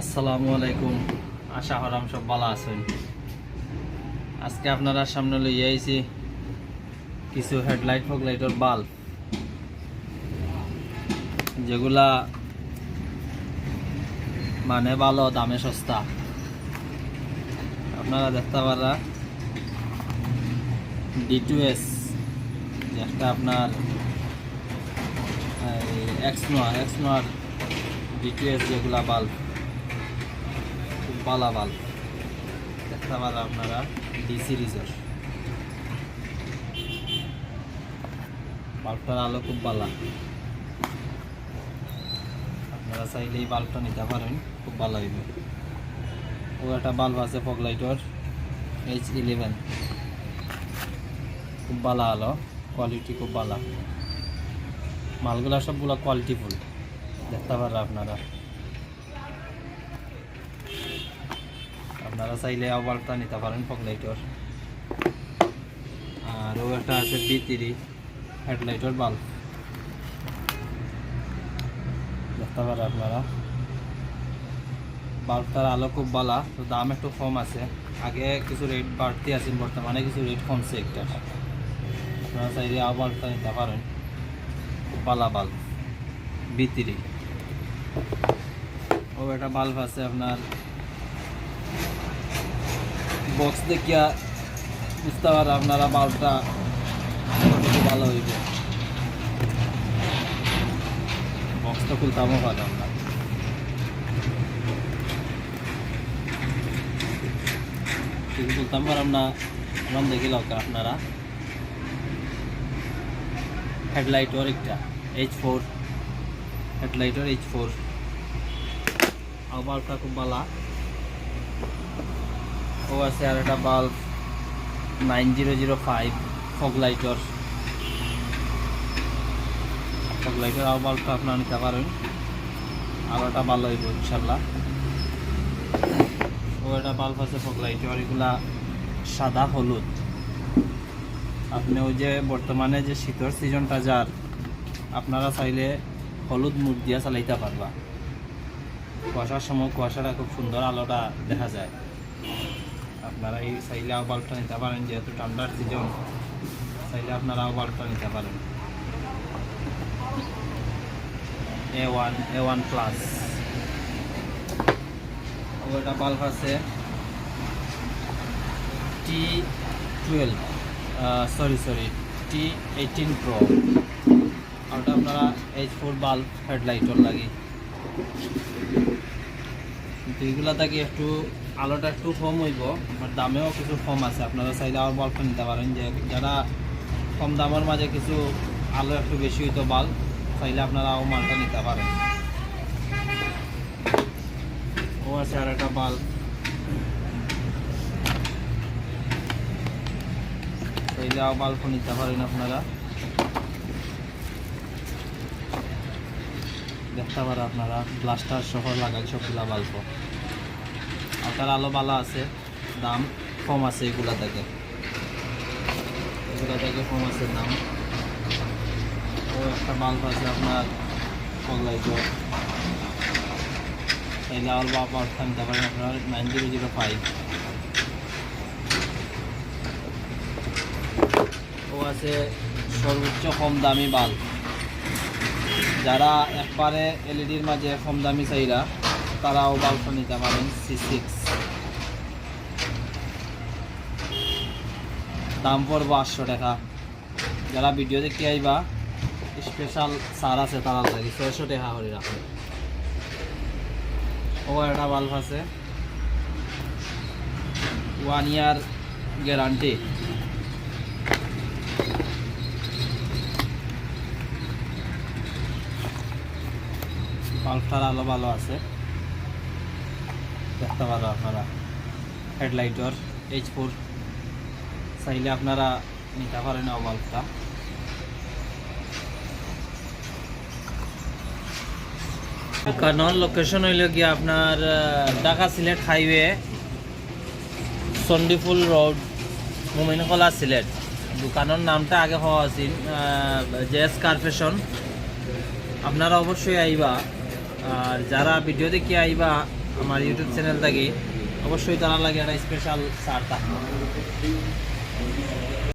আসসালামু আলাইকুম। আশা হরাম সব ভালো আছেন। আজকে আপনারা সামনে লই আইছি কিছু হেডলাইট ফগলাইটর বাল্ব। যেগুলা মানে ভালো, দামে সস্তা। আপনারা দেখতে পারা ডি টু এস যেটা আপনার x noir x noir D two S যেগুলা বাল্ব। খুব ভালো বাল্ব দেখতে পারা আপনারা ডি সিরিজের বাল্বটার আলো খুব ভালো আপনারা চাইলে এই বাল্বটা নিতে পারেন, খুব ভালো হইবে। ও একটা বাল্ব আছে ফগলাইটর এইচ ইলেভেন খুব ভালো আলো কোয়ালিটি খুব ভালো মালগুলা সবগুলো কোয়ালিটিফুল দেখতে পারেন আপনারা। আপনারা চাইলে আবারটা নিতে পারেন ফগলাইটর। আর ও একটা আছে বি তিরি হেডলাইটর বাল্ব। দেখতে পারেন আপনারা। বাল্বটার আলো খুব ভালো তো দাম একটু কম আছে। আগে কিছু রেট বাড়তি আছে বর্তমানে কিছু রেট কমছে একটা। আপনারা চাইলে আবার বাল্বটা নিতে পারেন। খুব ভালো বাল্ব বি তিরি ও একটা বাল্ব আছে আপনার বক্স দেখিয়া বুঝতে পারে আপনারা বাল্বটা কতটুকু ভালো হইবে বক্সটা খুলতামও না ঠিক খুলতাম পারলাম না আমার দেখি লকা আপনারা হেডলাইটর একটা এইচ ফোর হেডলাইটর এইচ ফোর বাল্বটা খুব ভালো আছে আর একটা bulb nine zero zero five fog লাইটর। Fog লাইটর আর বাল্বটা আপনারা নিতে পারেন। আলোটা ভালো হইব ইনশাল্লাহ। ও একটা বাল্ব আছে ফগ লাইটর, এগুলা সাদা হলুদ। আপনি ওই যে বর্তমানে যে শীতর সিজনটা যার, আপনারা চাইলে হলুদ মুখ দিয়া চালাইতে পারবা। কুয়াশার সময় কুয়াশাটা খুব সুন্দর আলোটা দেখা যায়। আপনারা এই চাইলে আও বাল্বটা নিতে পারেন, যেহেতু ঠান্ডার সিজন চাইলে আপনারা আও বাল্বটা নিতে পারেন। A one A one plus ওটা বাল্ব আছে। T twelve sorry sorry T eighteen pro ওটা আপনারা এইচ ফোর বাল্ব হেডলাইটর লাগে কিন্তু থেকে একটু আলোটা একটু কম হইব আর দামেও কিছু কম আছে। আপনারা চাইলে আর বাল্বটা নিতে পারেন যে যারা কম দামের মাঝে কিছু আলো একটু বেশি হইতো বাল্ব চাইলে আপনারা ও মালটা নিতে পারেন। ও আছে আর একটা বাল্ব চাইলে বাল্ব নিতে পারেন আপনারা। দেখতে পারেন আপনারা ব্লাস্টার সহ লাগাই সবগুলা বাল্ব। আপনার আলো ভালো আছে, দাম কম আছে এগুলা থেকে। এগুলা থেকে কম আছে দাম। ও, একটা বাল্ব আছে আপনার এই লাল আপনার নাইন ও আছে সর্বোচ্চ কম দামি বাল্ব। যারা একবারে এলইডির মাঝে কম দামি চাইরা, তারাও বাল্বটা নিতে পারেন সি সিক্স দাম পড়ব আটশো টাকা। যারা ভিডিও দেখতে আইবা স্পেশাল সার আছে তারা লাগে, ছয়শো টাকা করে রাখে। ও একটা বাল্ব আছে। ওয়ান ইয়ার গ্যারান্টি বাল্বটার আলো ভালো আছে। দেখতে পারো আপনারা। হেডলাইটর এইচ ফোর চাইলে আপনারা নিতে পারেন বাল্বটা দোকানের লোকেশন হইল গিয়ে আপনার ঢাকা সিলেট হাইওয়ে চণ্ডীফুল রোড মোমিনকলা সিলেট। দোকানের নামটা আগে হওয়া আছিল জেস কার ফ্যাশন আপনারা অবশ্যই আইবা। আর যারা ভিডিও দেখি আইবা আমার ইউটিউব চ্যানেল থাকি অবশ্যই তারা লাগে একটা স্পেশাল সার থাকবে।